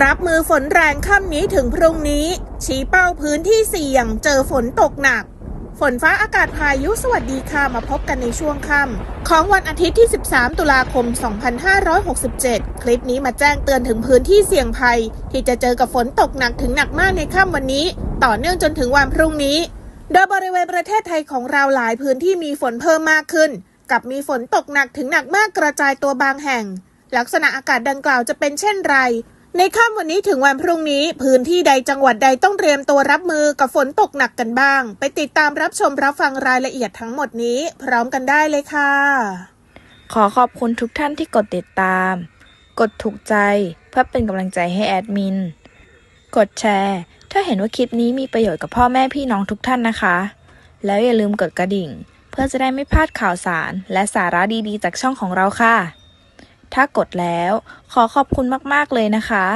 รับมือฝนแรงค่ำนี้ถึงพรุ่งนี้ ชี้เป้าพื้นที่เสี่ยง เจอฝนตกหนัก ฝนฟ้าอากาศพายุสวัสดีค่ะมาพบกันในช่วงค่ำของวันอาทิตย์ที่ 13 ตุลาคม 2567 คลิปนี้มาแจ้งเตือนถึงพื้นที่เสี่ยงภัย ที่จะเจอกับฝนตกหนักถึงหนักมากในค่ำวันนี้ ต่อเนื่องจนถึงวันพรุ่งนี้ โดยบริเวณประเทศไทยของเราหลายพื้นที่มีฝนเพิ่มมากขึ้น กับมีฝนตกหนักถึงหนักมากกระจายตัวบางแห่ง ลักษณะอากาศดังกล่าวจะเป็นเช่นไร ในค่ำวันนี้ถึงวันพรุ่งนี้ พื้นที่ใดจังหวัดใดต้องเตรียมตัวรับมือกับฝนตกหนักกันบ้าง ไปติดตามรับชมรับฟังรายละเอียดทั้งหมดนี้ พร้อมกันได้เลยค่ะ ขอขอบคุณทุกท่านที่กดติดตาม กดถูกใจเพื่อเป็นกำลังใจให้แอดมิน กดแชร์ ถ้าเห็นว่าคลิปนี้มีประโยชน์กับพ่อแม่พี่น้องทุกท่านนะคะ แล้วอย่าลืมกดกระดิ่ง เพื่อจะได้ไม่พลาดข่าวสาร และสาระดีๆ จากช่องของเราค่ะ ถ้ากดแล้ว ขอขอบคุณมาก ๆ เลยนะคะ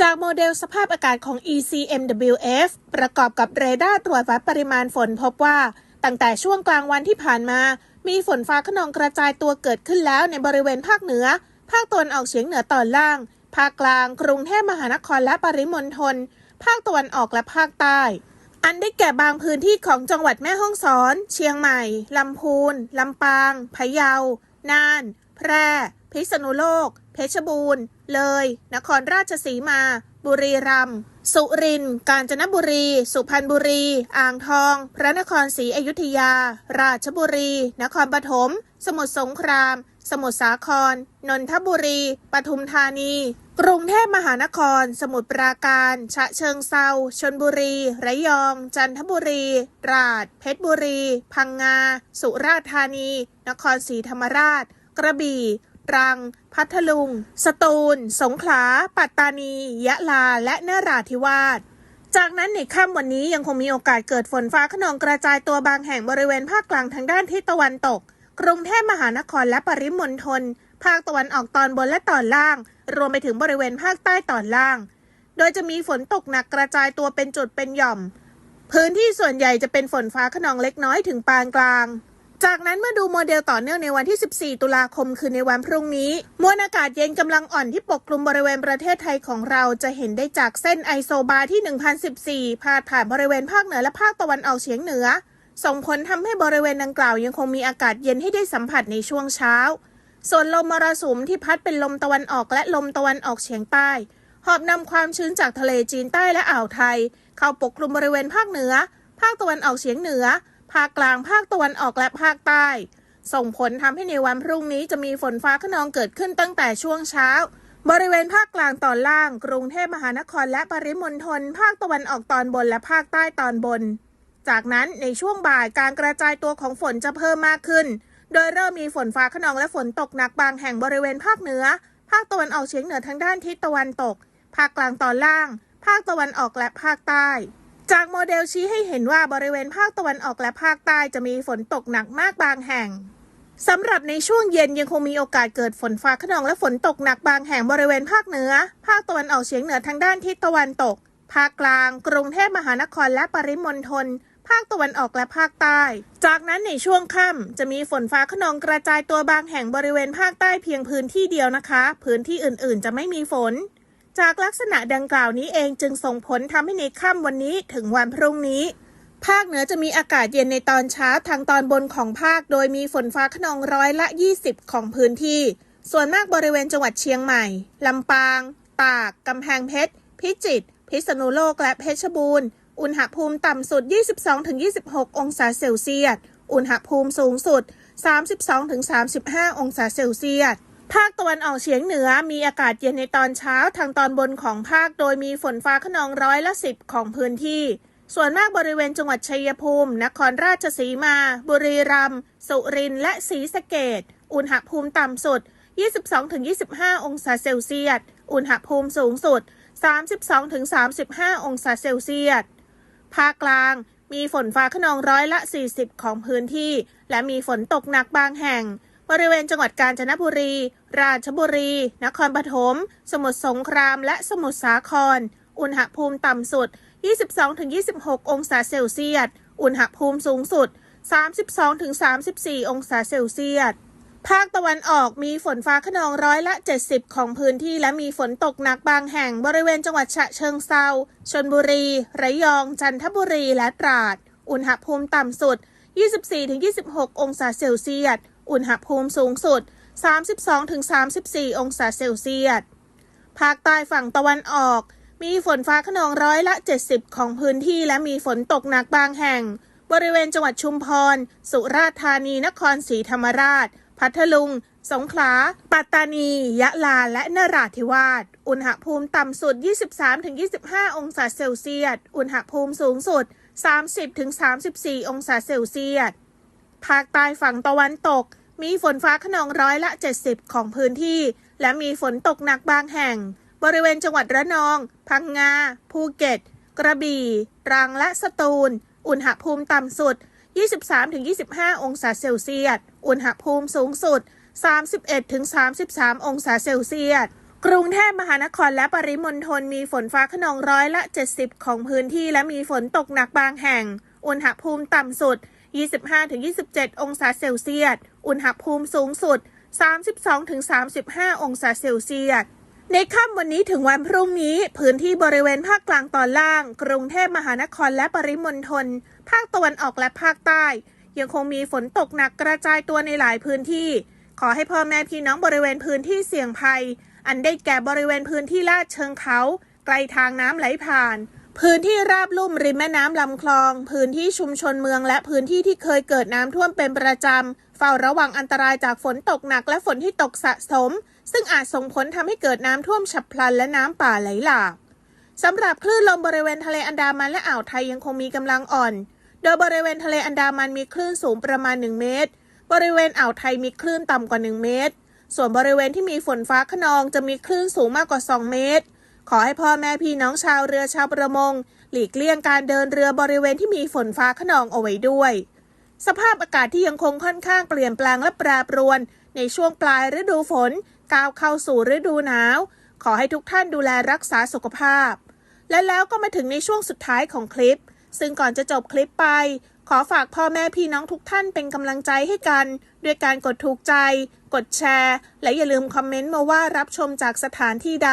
จากโมเดลสภาพอากาศของ ECMWF ประกอบกับเรดาร์ตรวจวัดปริมาณฝนพบว่าตั้งแต่ช่วงกลางวันที่ผ่านมา มีฝนฟ้าขนองกระจายตัวเกิดขึ้นแล้วในบริเวณภาคเหนือ ภาคตะวันออกเฉียงเหนือตอนล่าง ภาคกลาง กรุงเทพมหานครและปริมณฑล ภาคตะวันออกและภาคใต้ อันได้แก่บางพื้นที่ของจังหวัดแม่ฮ่องสอน เชียงใหม่ ลำพูน ลำปาง พะเยา น่าน แพร่ พิษณุโลก เพชรบูรณ์ เลย นครราชสีมา บุรีรัมย์ สุรินทร์ กาญจนบุรี สุพรรณบุรี อ่างทอง พระนครศรีอยุธยา ราชบุรี นครปฐม สมุทรสงคราม สมุทรสาคร นนทบุรี ปทุมธานี กรุงเทพมหานคร สมุทรปราการ ฉะเชิงเซา ชนบุรี ระยอง จันทบุรี ตราด เพชรบุรี พังงา สุราษฎร์ธานี นครศรีธรรมราช กระบี่ ตรัง พัทลุง สตูล สงขลา ปัตตานี ยะลา และนราธิวาสจากนั้นในค่ำวันนี้ยังคงมีโอกาสเกิดฝนฟ้าขนองกระจายตัวบางแห่งบริเวณภาคกลางทางด้านทิศตะวันตก กรุงเทพมหานครและปริมณฑล ภาคตะวันออกตอนบนและตอนล่าง รวมไปถึงบริเวณภาคใต้ตอนล่าง โดยจะมีฝนตกหนักกระจายตัวเป็นจุดเป็นหย่อม พื้นที่ส่วนใหญ่จะเป็นฝนฟ้าขนองเล็กน้อยถึงปานกลาง จากนั้นเมื่อดูโมเดลต่อเนื่องในวันที่ 14 ตุลาคมคือในวันพรุ่งนี้ มวลอากาศเย็นกำลังอ่อนที่ปกคลุมบริเวณประเทศไทยของเราจะเห็นได้จากเส้นไอโซบาที่ 1014 พาดผ่านบริเวณภาคเหนือและภาคตะวันออกเฉียงเหนือ ส่งผลทำให้บริเวณดังกล่าวยังคงมีอากาศเย็นให้ได้สัมผัสในช่วงเช้า ส่วนลมมรสุมที่พัดเป็นลมตะวันออกและลมตะวันออกเฉียงใต้ หอบนำความชื้นจากทะเลจีนใต้และอ่าวไทย เข้าปกคลุมบริเวณภาคเหนือ ภาคตะวันออกเฉียงเหนือาคกลางภาคตะวันออกและภาคใต้ ส่งผลทำให้ในวันพรุ่งนี้จะมีฝนฟ้าขนองเกิดขึ้นตั้งแต่ช่วงเช้า บริเวณภาคกลางตอนล่าง กรุงเทพมหานครและปริมณฑลภาคตะวันออกตอนบนและภาคใต้ตอนบน จากนั้นในช่วงบ่ายการกระจายตัวของฝนจะเพิ่มมากขึ้น โดยเริ่มมีฝนฟ้าขนองและฝนตกหนักบางแห่งบริเวณภาคเหนือ ภาคตะวันออกเฉียงเหนือทางด้านทิศตะวันตก ภาคกลางตอนล่าง ภาคตะวันออกและภาคใต้ จากโมเดลชี้ให้เห็นว่าบริเวณภาคตะวันออกและภาคใต้จะมีฝนตกหนักมากบางแห่งสำหรับในช่วงเย็นยังคงมีโอกาสเกิดฝนฟ้าขนองและฝนตกหนักบางแห่งบริเวณภาคเหนือ ภาคตะวันออกเฉียงเหนือทางด้านทิศตะวันตก ภาคกลาง กรุงเทพมหานครและปริมณฑล ภาคตะวันออกและภาคใต้ จากนั้นในช่วงค่ำจะมีฝนฟ้าขนองกระจายตัวบางแห่งบริเวณภาคใต้เพียงพื้นที่เดียวนะคะ พื้นที่อื่นๆ จะไม่มีฝน จากลักษณะดังกล่าวนี้เองจึงส่งผลทำให้ในค่ำวันนี้ถึงวันพรุ่งนี้ ภาคเหนือจะมีอากาศเย็นในตอนเช้าทางตอนบนของภาค โดยมีฝนฟ้าขนองร้อยละ 20 ของพื้นที่ ส่วนมากบริเวณจังหวัดเชียงใหม่ลำปาง ตาก กำแพงเพชร พิจิตร พิษณุโลก และเพชรบูรณ์ อุณหภูมิต่ำสุด 22-26 องศาเซลเซียส อุณหภูมิสูงสุด 32-35 องศาเซลเซียส ภาคตะวันออกเฉียงเหนือมีอากาศเย็นในตอนเช้าทางตอนบนของภาคโดยมีฝนฟ้าขนองร้อยละ10ของพื้นที่ ส่วนมากบริเวณจังหวัดชัยภูมิ นครราชสีมา บุรีรัมย์สุรินทร์และศรีสะเกดอุณหภูมิต่ำสุด 22-25 องศาเซลเซียส อุณหภูมิสูงสุด 32-35 องศาเซลเซียส ภาคกลางมีฝนฟ้าขนองร้อยละ 40 ของพื้นที่ และมีฝนตกหนักบางแห่ง บริเวณจังหวัดกาญจนบุรี ราชบุรี นครปฐม สมุทรสงครามและสมุทรสาคร อุณหภูมิต่ำสุด 22-26 องศาเซลเซียส อุณหภูมิสูงสุด 32-34 องศาเซลเซียส ภาคตะวันออกมีฝนฟ้าขนองร้อยละ 70 ของพื้นที่และมีฝนตกหนักบางแห่งบริเวณจังหวัดฉะเชิงเซา ชนบุรี ระยอง จันทบุรี และตราด อุณหภูมิต่ำสุด 24-26 องศาเซลเซียส อุณหภูมิสูงสุด 32-34 องศาเซลเซียส ภาคใต้ฝั่งตะวันออก มีฝนฟ้าขนองร้อยละ 70 ของพื้นที่และมีฝนตกหนักบางแห่ง บริเวณจังหวัดชุมพร สุราษฎร์ธานี นครศรีธรรมราช พัทลุง สงขลา ปัตตานี ยะลา และนราธิวาส อุณหภูมิต่ำสุด 23-25 องศาเซลเซียส อุณหภูมิสูงสุด 30-34 องศาเซลเซียส ภาคใต้ฝั่งตะวันตก มีฝนฟ้าขนองร้อยละ 70 ของพื้นที่ และมีฝนตกหนักบางแห่ง บริเวณจังหวัดระนอง พังงา ภูเก็ต กระบี่ ตรังและสตูล อุณหภูมิต่ำสุด 23-25 องศาเซลเซียส อุณหภูมิสูงสุด 31-33 องศาเซลเซียสกรุงเทพมหานครและปริมณฑลมีฝนฟ้าขนองร้อยละ 70 ของพื้นที่และมีฝนตกหนักบางแห่ง อุณหภูมิต่ำสุด 25-27 องศาเซลเซียส อุณหภูมิสูงสุด 32-35 องศาเซลเซียส ในค่ำวันนี้ถึงวันพรุ่งนี้ พื้นที่บริเวณภาคกลางตอนล่าง กรุงเทพมหานครและปริมณฑล ภาคตะวันออกและภาคใต้ ยังคงมีฝนตกหนักกระจายตัวในหลายพื้นที่ ขอให้พ่อแม่พี่น้องบริเวณพื้นที่เสี่ยงภัย อันได้แก่บริเวณพื้นที่ลาดเชิงเขา ไกลทางน้ำไหลผ่าน พื้นที่ราบลุ่มริมแม่น้ำลำคลอง พื้นที่ชุมชนเมืองและพื้นที่ที่เคยเกิดน้ำท่วมเป็นประจำ เฝ้าระวังอันตรายจากฝนตกหนักและฝนที่ตกสะสม ซึ่งอาจส่งผลทำให้เกิดน้ำท่วมฉับพลันและน้ำป่าไหลหลากสำหรับคลื่นลมบริเวณทะเลอันดามันและอ่าวไทยยังคงมีกำลังอ่อน โดยบริเวณทะเลอันดามันมีคลื่นสูงประมาณ 1 เมตร บริเวณอ่าวไทยมีคลื่นต่ำกว่า 1 เมตร ส่วนบริเวณที่มีฝนฟ้าขนองจะมีคลื่นสูงมากกว่า 2 เมตร ขอให้พ่อแม่พี่น้องชาวเรือชาวประมง หลีกเลี่ยงการเดินเรือบริเวณที่มีฝนฟ้าขนองเอาไว้ด้วย สภาพอากาศที่ยังคงค่อนข้างเปลี่ยนแปลงและแปรปรวน ในช่วงปลายฤดูฝนก้าวเข้าสู่ฤดูหนาว ขอให้ทุกท่านดูแลรักษาสุขภาพ และแล้วก็มาถึงในช่วงสุดท้ายของคลิป ซึ่งก่อนจะจบคลิปไป ขอฝากพ่อแม่พี่น้องทุกท่านเป็นกำลังใจให้กัน ด้วยการกดถูกใจ กดแชร์ และอย่าลืมคอมเมนต์มาว่ารับชมจากสถานที่ใด